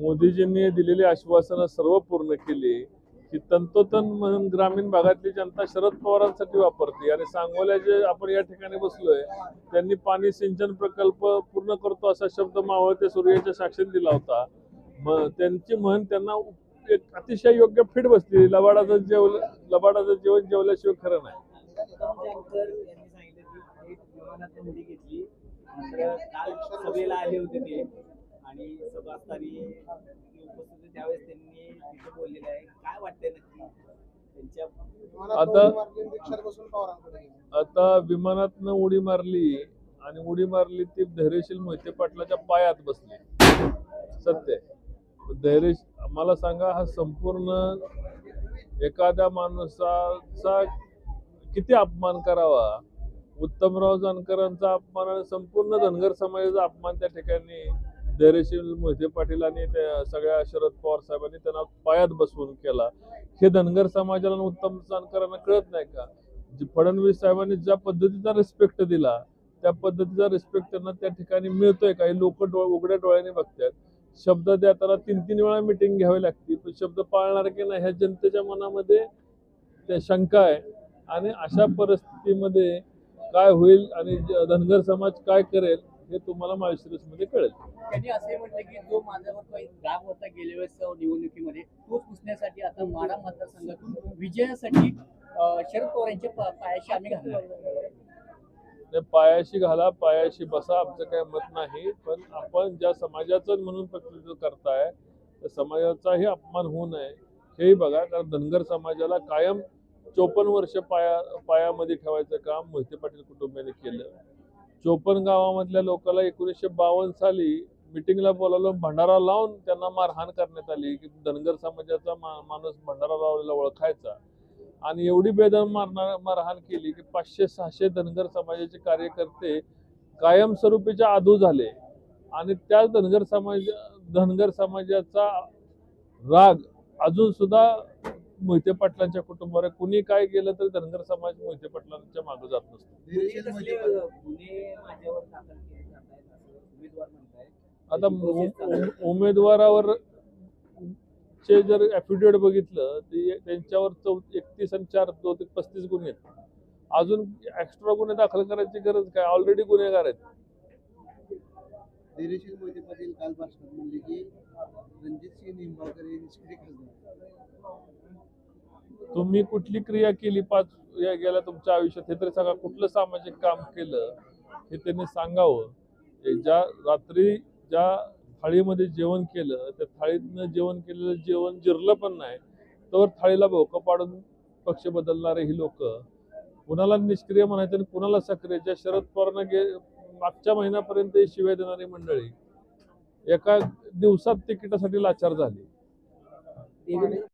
मोदीजींनी दिलेली आश्वासनं सर्व पूर्ण केली की तंतोतन म्हणून ग्रामीण भागातली जनता शरद पवारांसाठी वापरते. आणि सांगोल्या जे आपण या ठिकाणी बसलोय त्यांनी पाणी सिंचन प्रकल्प पूर्ण करतो असा शब्द मावळते सूर्याच्या साक्षीत दिला होता. मग त्यांची म्हण त्यांना एक अतिशय योग्य फिट बसली लबाडाचं जेवलं लबाडाचं जेवण जेवल्याशिवाय खरं नाही. काल सभेला आले होते ते. आणि सभा असताना ते उपस्थित होते त्यावेळेस त्यांनी तिथे बोललेलं आहे. काय वाटतंय नक्की आता- आता विमानातनं उडी मारली आणि उडी मारली ती धैर्यशील मोहिते पाटलाच्या पायात बसली. सत्य. आहे. धैर्य मला सांगा हा संपूर्ण एखाद्या माणसाचा किती अपमान करावा? उत्तमराव जानकरांचा अपमान आणि संपूर्ण धनगर समाजाचा अपमान त्या ठिकाणी धैर्यशील मोहिते पाटील आणि त्या सगळ्या शरद पवार साहेबांनी त्यांना पायात बसवून केला. हे धनगर समाजाला उत्तम जानकरांना कळत नाही का? जे फडणवीस साहेबांनी ज्या पद्धतीचा रिस्पेक्ट दिला त्या पद्धतीचा रिस्पेक्ट त्यांना त्या ठिकाणी मिळतोय काही लोक डोळ उघड्या डोळ्याने बघतात शब्द देताना तीन तीन वेळा मिटिंग घ्यावी लागते पण शब्द पाळणार की नाही ह्या जनतेच्या मनामध्ये त्या शंका आहे. आणि अशा परिस्थितीमध्ये काय होईल आणि ज- धनगर समाज काय करेल हे तुम्हाला माळशिरसमध्ये कळेल. त्यांनी असे म्हटलं की जो माझ्यावर राग होता गेल्या वेळेस निवडणुकीमध्ये तो पुसण्यासाठी आता माडा मतदारसंघातून विजयासाठी शरद पवार यांच्या पायाशी आम्ही घालणार पायाशी घाला पायाशी बसा आमचं काय मत नाही पण आपण ज्या समाजाचं म्हणून प्रतिनिधित्व करताय त्या समाजाचाही अपमान होऊ नये. हेही बघा कारण धनगर समाजाला कायम चोपन्न वर्ष पाया पायामध्ये ठेवायचं काम मोहिते पाटील कुटुंबियांनी केलं. चोपन्न गावामधल्या लोकांना एकोणीसशे बावन्न साली मिटिंगला बोलावलं भंडारा लावून त्यांना मारहाण करण्यात आली की धनगर समाजाचा मा माणूस भंडारा लावलेला ओळखायचा. आणि एवढी बेदम मारणार मारहाण केली की पाचशे सहाशे धनगर समाजाचे कार्यकर्ते कायमस्वरूपीच्या आधू झाले. आणि त्याच धनगर समाज धनगर समाजाचा राग अजून सुद्धा मोहिते पाटलांच्या कुटुंबावर. कुणी काय केलं तरी धनगर समाज मोहिते पाटलांच्या मागे जात नसतो. आता उमेदवारावर चे जर ऍफिडेविट बघितलं ते त्यांच्यावर चौ एकतीस आणि चार चौतीस पस्तीस गुन्हे आहेत. अजून एक्स्ट्रा गुन्हे दाखल करायची गरज काय? ऑलरेडी गुन्हेगार आहेत. धैर्यशील मोहिते पाटील काल भाषणात म्हणले की रणजित निंबाळकर हे निष्क्रिय खासदार तुम्ही कुठली क्रिया केली पाच या गेल्या तुमच्या आयुष्यात? हे तरी सांगा कुठलं सामाजिक काम केलं? हे त्यांनी सांगावं. ज्या रात्री ज्या थाळीमध्ये जेवण केलं त्या थाळीतनं जेवण केलेलं जेवण जिरलं पण नाही तर थाळीला भोकं पाडून पक्ष बदलणारे ही लोक कुणाला निष्क्रिय म्हणायचं आणि कुणाला सक्रिय? ज्या शरद पवारांना गे मागच्या महिन्यापर्यंत ही शिव्या देणारी मंडळी एका दिवसात तिकिटासाठी लाचार झाली.